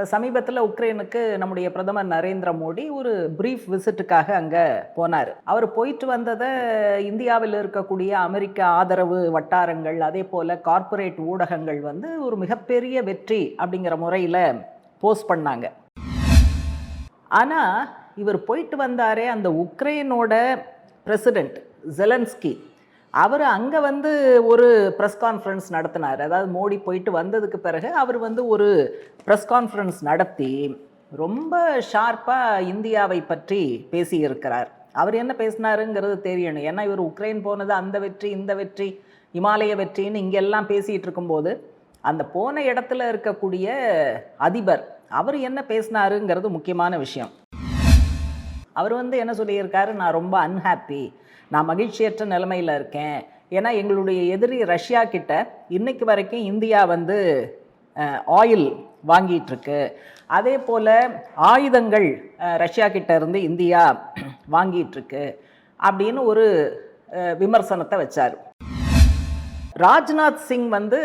இப்போ சமீபத்தில் உக்ரைனுக்கு நம்முடைய பிரதமர் நரேந்திர மோடி ஒரு பிரீஃப் விசிட்டுக்காக அங்கே போனார். அவர் போயிட்டு வந்ததை இந்தியாவில் இருக்கக்கூடிய அமெரிக்க ஆதரவு வட்டாரங்கள் அதே போல் கார்ப்பரேட் ஊடகங்கள் வந்து ஒரு மிகப்பெரிய வெற்றி அப்படிங்கிற முறையில் போஸ்ட் பண்ணாங்க. ஆனால் இவர் போயிட்டு வந்தாரே அந்த உக்ரைனோட பிரசிடெண்ட் ஜெலன்ஸ்கி அவர் அங்கே வந்து ஒரு ப்ரெஸ் கான்ஃபரன்ஸ் நடத்தினார். அதாவது மோடி போயிட்டு வந்ததுக்கு பிறகு அவர் வந்து ஒரு ப்ரெஸ் கான்ஃபரன்ஸ் நடத்தி ரொம்ப ஷார்ப்பாக இந்தியாவை பற்றி பேசியிருக்கிறார். அவர் என்ன பேசினாருங்கிறது தெரியணும். ஏன்னா இவர் உக்ரைன் போனது அந்த வெற்றி இந்த வெற்றி இமாலய வெற்றின்னு இங்கெல்லாம் பேசிகிட்டு இருக்கும்போது அந்த போன இடத்துல இருக்கக்கூடிய அதிபர் அவர் என்ன பேசினாருங்கிறது முக்கியமான விஷயம். அவர் வந்து என்ன சொல்லியிருக்காரு? நான் ரொம்ப அன்ஹாப்பி நான் மகிழ்ச்சியற்ற நிலைமையில் இருக்கேன். ஏன்னா எங்களுடைய எதிரி ரஷ்யா கிட்ட இன்னைக்கு வரைக்கும் இந்தியா வந்து ஆயில் வாங்கிட்டுருக்கு. அதே போல் ஆயுதங்கள் ரஷ்யா கிட்ட இருந்து இந்தியா வாங்கிட்டுருக்கு அப்படின்னு ஒரு விமர்சனத்தை வச்சார். ராஜ்நாத் சிங் வந்து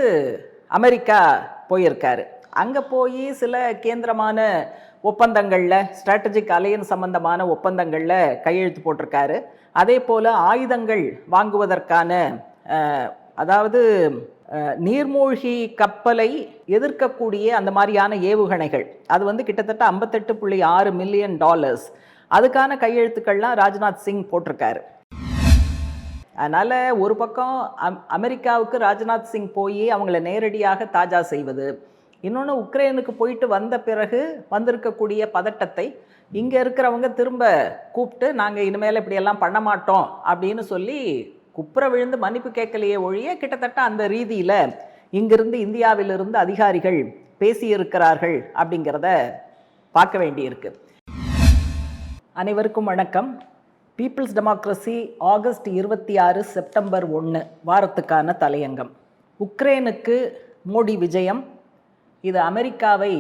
அமெரிக்கா போயிருக்காரு. அங்கே போய் சில கேந்திரமான ஒப்பந்தங்களில் ஸ்ட்ராட்டஜிக் அலையன்ஸ் சம்பந்தமான ஒப்பந்தங்களில் கையெழுத்து போட்டிருக்காரு. அதே போல் ஆயுதங்கள் வாங்குவதற்கான அதாவது நீர்மூழ்கி கப்பலை எதிர்க்கக்கூடிய அந்த மாதிரியான ஏவுகணைகள். அது வந்து கிட்டத்தட்ட ஐம்பத்தெட்டு புள்ளி ஆறு மில்லியன் டாலர்ஸ் அதுக்கான கையெழுத்துக்கள்லாம் ராஜ்நாத் சிங் போட்டிருக்காரு. அதனால் ஒரு பக்கம் அம் அமெரிக்காவுக்கு ராஜ்நாத் சிங் போய் அவங்கள நேரடியாக தாஜா செய்வது இன்னொன்று உக்ரைனுக்கு போயிட்டு வந்த பிறகு வந்திருக்கக்கூடிய பதட்டத்தை இங்கே இருக்கிறவங்க திரும்ப கூப்பிட்டு நாங்கள் இனிமேல் இப்படியெல்லாம் பண்ண மாட்டோம் அப்படின்னு சொல்லி குப்புற விழுந்து மன்னிப்பு கேட்கலையே ஒழிய கிட்டத்தட்ட அந்த ரீதியில் இங்கிருந்து இந்தியாவிலிருந்து அதிகாரிகள் பேசியிருக்கிறார்கள் அப்படிங்கிறத பார்க்க வேண்டியிருக்கு. அனைவருக்கும் வணக்கம். பீப்புள்ஸ் டெமோக்ரஸி ஆகஸ்ட் இருபத்தி ஆறு செப்டம்பர் ஒன்று வாரத்துக்கான தலையங்கம். உக்ரைனுக்கு மோடி விஜயம் இது அமெரிக்காவை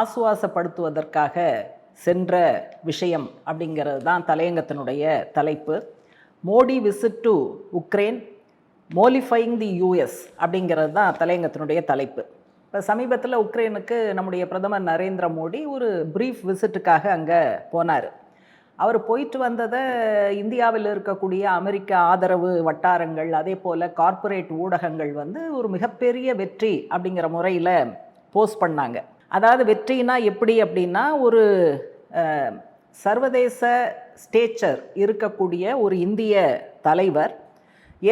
ஆசுவாசப்படுத்துவதற்காக சென்ற விஷயம் அப்படிங்கிறது தான் தலையங்கத்தினுடைய தலைப்பு. Modi visit to Ukraine mollifying the US அப்படிங்கிறது தான் தலையங்கத்தினுடைய தலைப்பு. இப்போ சமீபத்தில் உக்ரைனுக்கு நம்முடைய பிரதமர் நரேந்திர மோடி ஒரு ப்ரீஃப் விசிட்டுக்காக அங்கே போனார். அவர் போயிட்டு வந்ததை இந்தியாவில் இருக்கக்கூடிய அமெரிக்க ஆதரவு வட்டாரங்கள் அதே போல் கார்ப்பரேட் ஊடகங்கள் வந்து ஒரு மிகப்பெரிய வெற்றி அப்படிங்கிற முறையில் போஸ்ட் பண்ணாங்க. அதாவது வெற்றினா எப்படி அப்படின்னா ஒரு சர்வதேச ஸ்டேச்சர் இருக்கக்கூடிய ஒரு இந்திய தலைவர்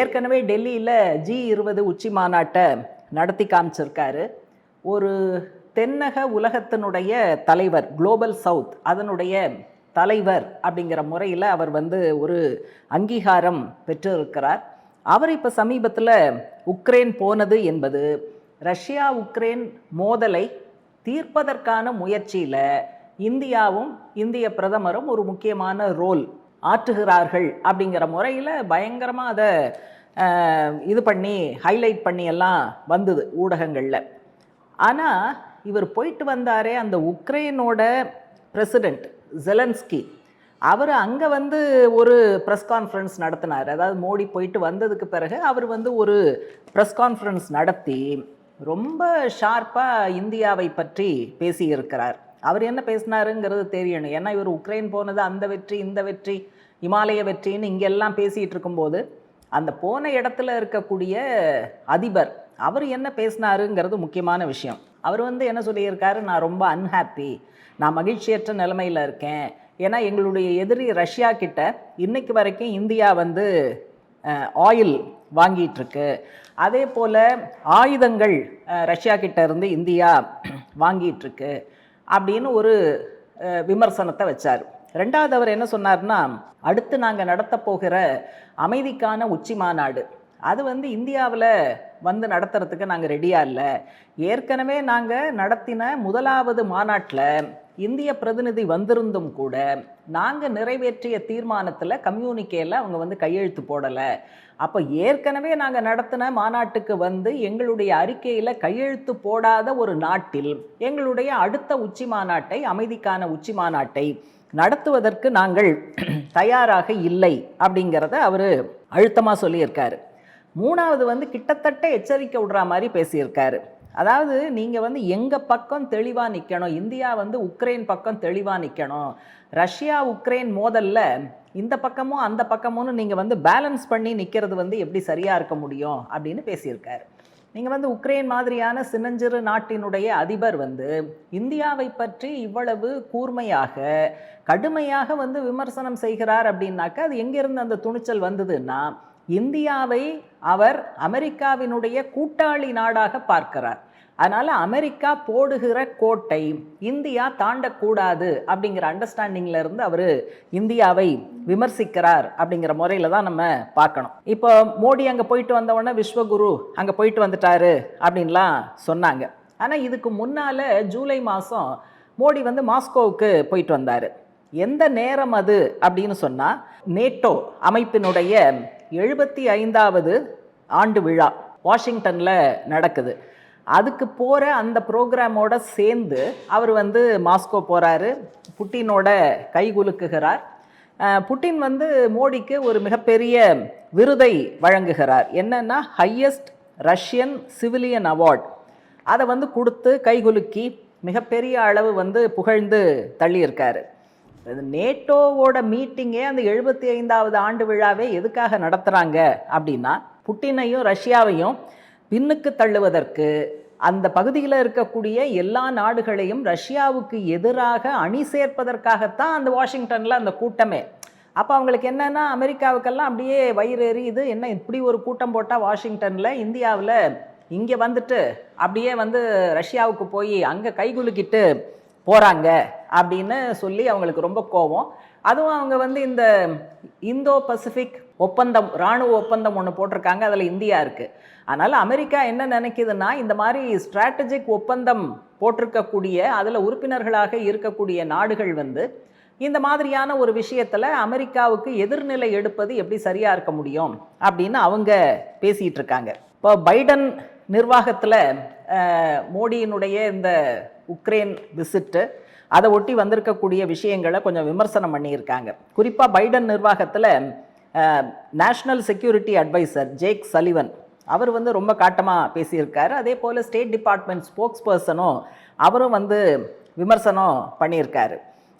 ஏற்கனவே டெல்லியில் ஜி இருபது உச்சி மாநாட்டை நடத்தி காமிச்சிருக்காரு. ஒரு தென்னக உலகத்தினுடைய தலைவர் குளோபல் சவுத் அதனுடைய தலைவர் அப்படிங்கிற முறையில் அவர் வந்து ஒரு அங்கீகாரம் பெற்றிருக்கிறார். அவர் இப்போ சமீபத்தில் உக்ரைன் போனது என்பது ரஷ்யா உக்ரைன் மோதலை தீர்ப்பதற்கான முயற்சியில் இந்தியாவும் இந்திய பிரதமரும் ஒரு முக்கியமான ரோல் ஆற்றுகிறார்கள் அப்படிங்கிற முறையில் பயங்கரமாக அதை இது பண்ணி ஹைலைட் பண்ணி எல்லாம் வந்தது ஊடகங்களில். ஆனால் இவர் போயிட்டு வந்தாரே அந்த உக்ரைனோட பிரசிடெண்ட் ஜெலன்ஸ்கி அவர் அங்கே வந்து ஒரு ப்ரெஸ் கான்ஃபரன்ஸ் நடத்தினார். அதாவது மோடி போயிட்டு வந்ததுக்கு பிறகு அவர் வந்து ஒரு ப்ரெஸ் கான்ஃபரன்ஸ் நடத்தி ரொம்ப ஷார்ப்பாக இந்தியாவை பற்றி பேசியிருக்கிறார். அவர் என்ன பேசினாருங்கிறது தெரியணும். ஏன்னா இவர் உக்ரைன் போனது அந்த வெற்றி இந்த வெற்றி இமாலய வெற்றின்னு இங்கெல்லாம் பேசிகிட்டு இருக்கும்போது அந்த போன இடத்துல இருக்கக்கூடிய அதிபர் அவர் என்ன பேசினாருங்கிறது முக்கியமான விஷயம். அவர் வந்து என்ன சொல்லியிருக்காரு? நான் ரொம்ப அன்ஹாப்பி நான் மகிழ்ச்சியற்ற நிலைமையில் இருக்கேன். ஏன்னா எங்களுடைய எதிரி ரஷ்யா கிட்ட இன்னைக்கு வரைக்கும் இந்தியா வந்து ஆயில் வாங்கிட்டுருக்கு. அதே போல் ஆயுதங்கள் ரஷ்யா கிட்ட இருந்து இந்தியா வாங்கிட்டுருக்கு அப்படின்னு ஒரு விமர்சனத்தை வச்சார். ரெண்டாவது அவர் என்ன சொன்னார்னா அடுத்து நாங்கள் நடத்த போகிற அமைதிக்கான உச்சி மாநாடு அது வந்து இந்தியாவில் வந்து நடத்துறதுக்கு நாங்கள் ரெடியாக இல்லை. ஏற்கனவே நாங்கள் நடத்தின முதலாவது மாநாட்டில் இந்திய பிரதிநிதி வந்திருந்தும் கூட நாங்கள் நிறைவேற்றிய தீர்மானத்தில் கம்யூனிக்கேல அவங்க வந்து கையெழுத்து போடலை. அப்போ ஏற்கனவே நாங்கள் நடத்தின மாநாட்டுக்கு வந்து எங்களுடைய அறிக்கையில் கையெழுத்து போடாத ஒரு நாட்டில் எங்களுடைய அடுத்த உச்சி மாநாட்டை அமைதிக்கான உச்சி மாநாட்டை நடத்துவதற்கு நாங்கள் தயாராக இல்லை அப்படிங்கிறத அவர் அழுத்தமாக சொல்லியிருக்காரு. மூணாவது வந்து கிட்டத்தட்ட எச்சரிக்கை விடுற மாதிரி பேசியிருக்காரு. அதாவது நீங்கள் வந்து எங்கள் பக்கம் தெளிவாக நிற்கணும் இந்தியா வந்து உக்ரைன் பக்கம் தெளிவாக நிற்கணும் ரஷ்யா உக்ரைன் மோதலில் இந்த பக்கமும் அந்த பக்கமும்னு நீங்கள் வந்து பேலன்ஸ் பண்ணி நிற்கிறது வந்து எப்படி சரியாக இருக்க முடியும்? அப்படின்னு பேசியிருக்காரு. நீங்கள் வந்து உக்ரைன் மாதிரியான சின்னஞ்சிறு நாட்டினுடைய அதிபர் வந்து இந்தியாவை பற்றி இவ்வளவு கூர்மையாக கடுமையாக வந்து விமர்சனம் செய்கிறார் அப்படின்னாக்கா அது எங்கேருந்து அந்த துணிச்சல் வந்ததுன்னா இந்தியாவை அவர் அமெரிக்காவினுடைய கூட்டாளி நாடாக பார்க்கிறார். அதனால் அமெரிக்கா போடுகிற கோட்டை இந்தியா தாண்டக்கூடாது அப்படிங்கிற அண்டர்ஸ்டாண்டிங்ல இருந்து அவர் இந்தியாவை விமர்சிக்கிறார் அப்படிங்கிற முறையில் தான் நம்ம பார்க்கணும். இப்போ மோடி அங்கே போயிட்டு வந்த விஸ்வகுரு அங்கே போயிட்டு வந்துட்டாரு அப்படின்லாம் சொன்னாங்க. ஆனால் இதுக்கு முன்னால ஜூலை மாதம் மோடி வந்து மாஸ்கோவுக்கு போயிட்டு வந்தார். எந்த நேரம் அது அப்படின்னு சொன்னால் நேட்டோ அமைப்பினுடைய எழுபத்தி ஐந்தாவது ஆண்டு விழா வாஷிங்டனில் நடக்குது. அதுக்கு போகிற அந்த ப்ரோக்ராமோட சேர்ந்து அவர் வந்து மாஸ்கோ போகிறாரு புட்டினோட கைகுலுக்குகிறார் புட்டின் வந்து மோடிக்கு ஒரு மிகப்பெரிய விருதை வழங்குகிறார். என்னன்னா ஹையஸ்ட் ரஷ்யன் சிவிலியன் அவார்ட் அதை வந்து கொடுத்து கைகுலுக்கி மிகப்பெரிய அளவு வந்து புகழ்ந்து தள்ளியிருக்காரு. நேட்டோவோட மீட்டிங்கே அந்த எழுபத்தி ஐந்தாவது ஆண்டு விழாவே எதுக்காக நடத்துகிறாங்க அப்படின்னா புட்டினையும் ரஷ்யாவையும் பின்னுக்கு தள்ளுவதற்கு அந்த பகுதியில் இருக்கக்கூடிய எல்லா நாடுகளையும் ரஷ்யாவுக்கு எதிராக அணி சேர்ப்பதற்காகத்தான் அந்த வாஷிங்டனில் அந்த கூட்டமே. அப்போ அவங்களுக்கு என்னென்னா அமெரிக்காவுக்கெல்லாம் அப்படியே வயிறு எறியுது என்ன இப்படி ஒரு கூட்டம் போட்டால் வாஷிங்டனில் இந்தியாவில் இங்கே வந்துட்டு அப்படியே வந்து ரஷ்யாவுக்கு போய் அங்கே கைகுலுக்கிட்டு போகிறாங்க அப்படின்னு சொல்லி அவங்களுக்கு ரொம்ப கோபம் அதுவும் அவங்க வந்து இந்த இந்தோ பசிபிக் ஒப்பந்தம் இராணுவ ஒப்பந்தம் ஒன்று போட்டிருக்காங்க அதில் இந்தியா இருக்குது அதனால் அமெரிக்கா என்ன நினைக்குதுன்னா இந்த மாதிரி ஸ்ட்ராட்டஜிக் ஒப்பந்தம் போட்டிருக்கக்கூடிய அதில் உறுப்பினர்களாக இருக்கக்கூடிய நாடுகள் வந்து இந்த மாதிரியான ஒரு விஷயத்தில் அமெரிக்காவுக்கு எதிர்நிலை எடுப்பது எப்படி சரியாக இருக்க முடியும் அப்படின்னு அவங்க பேசிகிட்டு இருக்காங்க. இப்போ பைடன் நிர்வாகத்தில் மோடியினுடைய இந்த உக்ரைன் விசிட்டு அதை ஒட்டி வந்திருக்கக்கூடிய விஷயங்களை கொஞ்சம் விமர்சனம் பண்ணியிருக்காங்க. குறிப்பாக பைடன் நிர்வாகத்தில் national security adviser Jake Sullivan அவர் வந்து ரொம்ப காட்டமாக பேசியிருக்காரு. அதே போல் ஸ்டேட் டிபார்ட்மெண்ட் ஸ்போக்ஸ் பர்சனும் அவரும் வந்து விமர்சனம் பண்ணியிருக்காரு.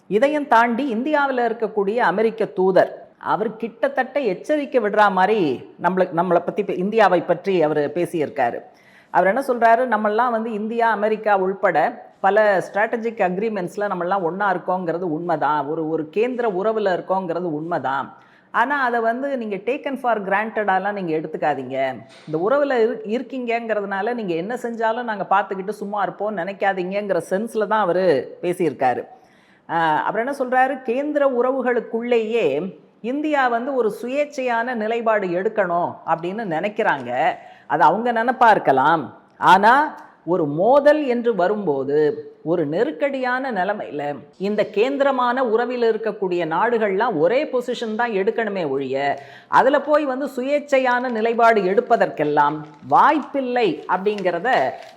இதையும் தாண்டி இந்தியாவில் இருக்கக்கூடிய அமெரிக்க தூதர் அவர் கிட்டத்தட்ட எச்சரிக்கை விடுற மாதிரி நம்மளுக்கு நம்மளை பற்றி இந்தியாவை பற்றி அவர் பேசியிருக்காரு. அவர் என்ன சொல்கிறாரு நம்மெல்லாம் வந்து இந்தியா அமெரிக்கா உள்பட பல ஸ்ட்ராட்டஜிக் அக்ரிமெண்ட்ஸில் நம்மளாம் ஒன்றா இருக்கோங்கிறது உண்மைதான். ஒரு ஒரு கேந்திர உறவில் இருக்கோங்கிறது உண்மைதான். ஆனால் அதை வந்து நீங்கள் டேக்கன் ஃபார் கிராண்டடாலாம் நீங்கள் எடுத்துக்காதீங்க. இந்த உறவில் இரு இருக்கீங்கங்கிறதுனால நீங்கள் என்ன செஞ்சாலும் நாங்கள் பார்த்துக்கிட்டு சும்மா இருப்போம் நினைக்காதீங்கங்கிற சென்ஸில் தான் அவர் பேசியிருக்காரு. அவர் அப்புறம் என்ன சொல்கிறாரு கேந்திர உறவுகளுக்குள்ளேயே இந்தியா வந்து ஒரு சுயேட்சையான நிலைப்பாடு எடுக்கணும் அப்படின்னு நினைக்கிறாங்க. அது அவங்க நினப்பாக இருக்கலாம். ஆனால் ஒரு மோதல் என்று வரும்போது ஒரு நெருக்கடியான நிலைமையில் இந்த கேந்திரமான உறவில் இருக்கக்கூடிய நாடுகள்லாம் ஒரே பொசிஷன் தான் எடுக்கணுமே ஒழிய அதில் போய் வந்து சுயேட்சையான நிலைப்பாடு எடுப்பதற்கெல்லாம் வாய்ப்பில்லை அப்படிங்கிறத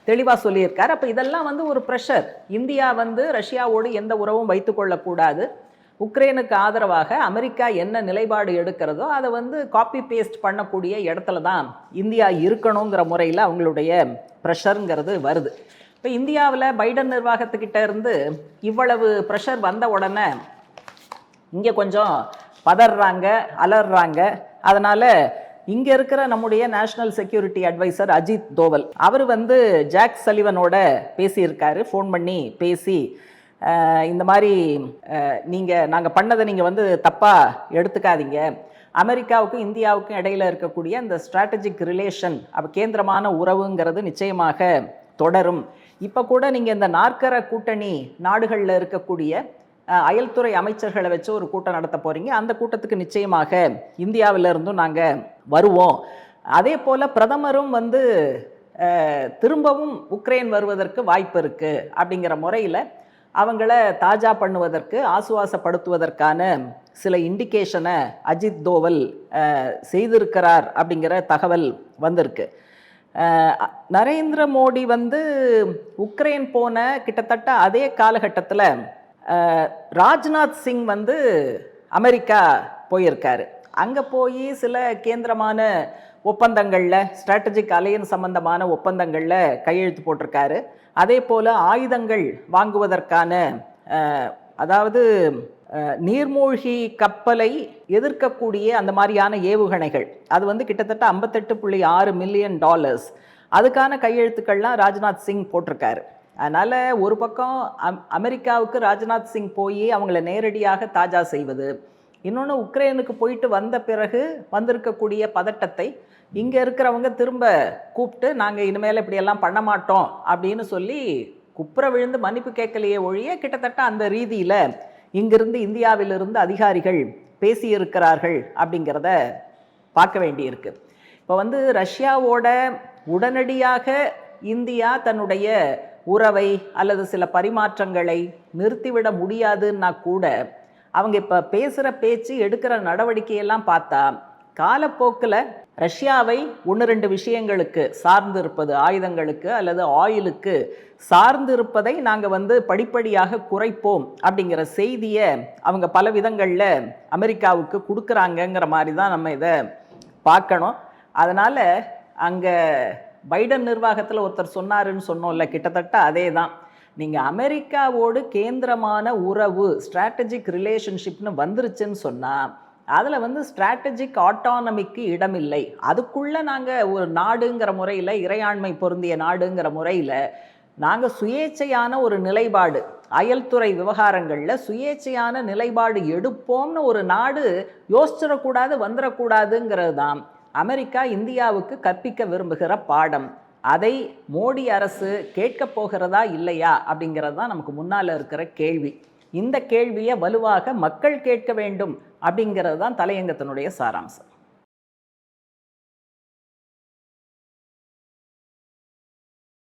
தெளிவாக சொல்லியிருக்கார். அப்போ இதெல்லாம் வந்து ஒரு ப்ரெஷர் இந்தியா வந்து ரஷ்யாவோடு எந்த உறவும் வைத்துக்கொள்ளக்கூடாது உக்ரைனுக்கு ஆதரவாக அமெரிக்கா என்ன நிலைப்பாடு எடுக்கிறதோ அதை வந்து காப்பி பேஸ்ட் பண்ணக்கூடிய இடத்துல தான் இந்தியா இருக்கணுங்கிற முறையில் அவங்களுடைய ப்ரெஷருங்கிறது வருது. இப்போ இந்தியாவில் பைடன் நிர்வாகத்துக்கிட்ட இருந்து இவ்வளவு ப்ரெஷர் வந்த உடனே இங்கே கொஞ்சம் பதறாங்க அலறாங்க. அதனால் இங்கே இருக்கிற நம்முடைய national security adviser Ajit Doval அவர் வந்து ஜாக் சலிவனோட பேசியிருக்காரு. ஃபோன் பண்ணி பேசி இந்த மாதிரி நீங்கள் நாங்கள் பண்ணதை நீங்கள் வந்து தப்பாக எடுத்துக்காதீங்க. அமெரிக்காவுக்கும் இந்தியாவுக்கும் இடையில இருக்கக்கூடிய இந்த ஸ்ட்ராட்டஜிக் ரிலேஷன் அப்போ கேந்திரமான உறவுங்கிறது நிச்சயமாக தொடரும். இப்போ கூட நீங்கள் இந்த நாற்கர கூட்டணி நாடுகளில் இருக்கக்கூடிய அயல்துறை அமைச்சர்களை வச்சு ஒரு கூட்டம் நடத்த போகிறீங்க அந்த கூட்டத்துக்கு நிச்சயமாக இந்தியாவிலிருந்தும் நாங்கள் வருவோம். அதே போல் பிரதமரும் வந்து திரும்பவும் உக்ரைன் வருவதற்கு வாய்ப்பு இருக்குது அப்படிங்கிற முறையில் அவங்கள தாஜா பண்ணுவதற்கு ஆசுவாசப்படுத்துவதற்கான சில இண்டிகேஷனை அஜித் தோவல் செய்திருக்கிறார் அப்படிங்கிற தகவல் வந்திருக்கு. நரேந்திர மோடி வந்து உக்ரைன் போன கிட்டத்தட்ட அதே காலகட்டத்தில் ராஜ்நாத் சிங் வந்து அமெரிக்கா போயிருக்காரு. அங்கே போய் சில கேந்திரமான ஒப்பந்தங்களில் ஸ்ட்ராட்டஜிக் அலையன் சம்பந்தமான ஒப்பந்தங்களில் கையெழுத்து போட்டிருக்காரு. அதே போல் ஆயுதங்கள் வாங்குவதற்கான அதாவது நீர்மூழ்கி கப்பலை எதிர்க்கக்கூடிய அந்த மாதிரியான ஏவுகணைகள். அது வந்து கிட்டத்தட்ட ஐம்பத்தெட்டு புள்ளி ஆறு மில்லியன் டாலர்ஸ். அதுக்கான கையெழுத்துக்கள்லாம் ராஜ்நாத் சிங் போட்டிருக்காரு. அதனால் ஒரு பக்கம் அம் அமெரிக்காவுக்கு ராஜ்நாத் சிங் போய் அவங்கள நேரடியாக தாஜா செய்வது இன்னொன்று உக்ரைனுக்கு போயிட்டு வந்த பிறகு வந்திருக்கக்கூடிய பதட்டத்தை இங்கே இருக்கிறவங்க திரும்ப கூப்பிட்டு நாங்கள் இனிமேல் இப்படியெல்லாம் பண்ண மாட்டோம் அப்படின்னு சொல்லி குப்புற விழுந்து மன்னிப்பு கேட்கலையே ஒழிய கிட்டத்தட்ட அந்த ரீதியில் இங்கிருந்து இந்தியாவிலிருந்து அதிகாரிகள் பேசியிருக்கிறார்கள் அப்படிங்கிறத பார்க்க வேண்டியிருக்கு. இப்போ வந்து ரஷ்யாவோட உடனடியாக இந்தியா தன்னுடைய உறவை அல்லது சில பரிமாற்றங்களை நிறுத்திவிட முடியாதுன்னா கூட அவங்க இப்போ பேசுகிற பேச்சு எடுக்கிற நடவடிக்கையெல்லாம் பார்த்தா காலப்போக்கில் ரஷ்யாவை ஒன்று ரெண்டு விஷயங்களுக்கு சார்ந்து இருப்பது ஆயுதங்களுக்கு அல்லது ஆயிலுக்கு சார்ந்து இருப்பதை நாங்கள் வந்து படிப்படியாக குறைப்போம் அப்படிங்கிற செய்தியை அவங்க பல விதங்களில் அமெரிக்காவுக்கு கொடுக்குறாங்கங்கிற மாதிரி தான் நம்ம இதை பார்க்கணும். அதனால் அங்கே பைடன் நிர்வாகத்தில் ஒருத்தர் சொன்னாருன்னு சொன்னோம்ல கிட்டத்தட்ட அதே தான் நீங்கள் அமெரிக்காவோடு கேந்திரமான உறவு ஸ்ட்ராட்டஜிக் ரிலேஷன்ஷிப்னு வந்துருச்சுன்னு சொன்னால் அதில் வந்து ஸ்ட்ராட்டஜிக் ஆட்டானமிக்கு இடமில்லை. அதுக்குள்ளே நாங்கள் ஒரு நாடுங்கிற முறையில் இறையாண்மை பொருந்திய நாடுங்கிற முறையில் நாங்கள் சுயேச்சையான ஒரு நிலைப்பாடு அயல்துறை விவகாரங்களில் சுயேச்சையான நிலைப்பாடு எடுப்போம்னு ஒரு நாடு யோசிச்சிடக்கூடாது வந்துடக்கூடாதுங்கிறது தான் அமெரிக்கா இந்தியாவுக்கு கற்பிக்க விரும்புகிற பாடம். அதை மோடி அரசு கேட்கப் போகிறதா இல்லையா அப்படிங்கிறது தான் நமக்கு முன்னால் இருக்கிற கேள்வி. இந்த கேள்வியை வலுவாக மக்கள் கேட்க வேண்டும் அப்படிங்கிறது தான் தலையங்கத்தினுடைய சாராம்சம்.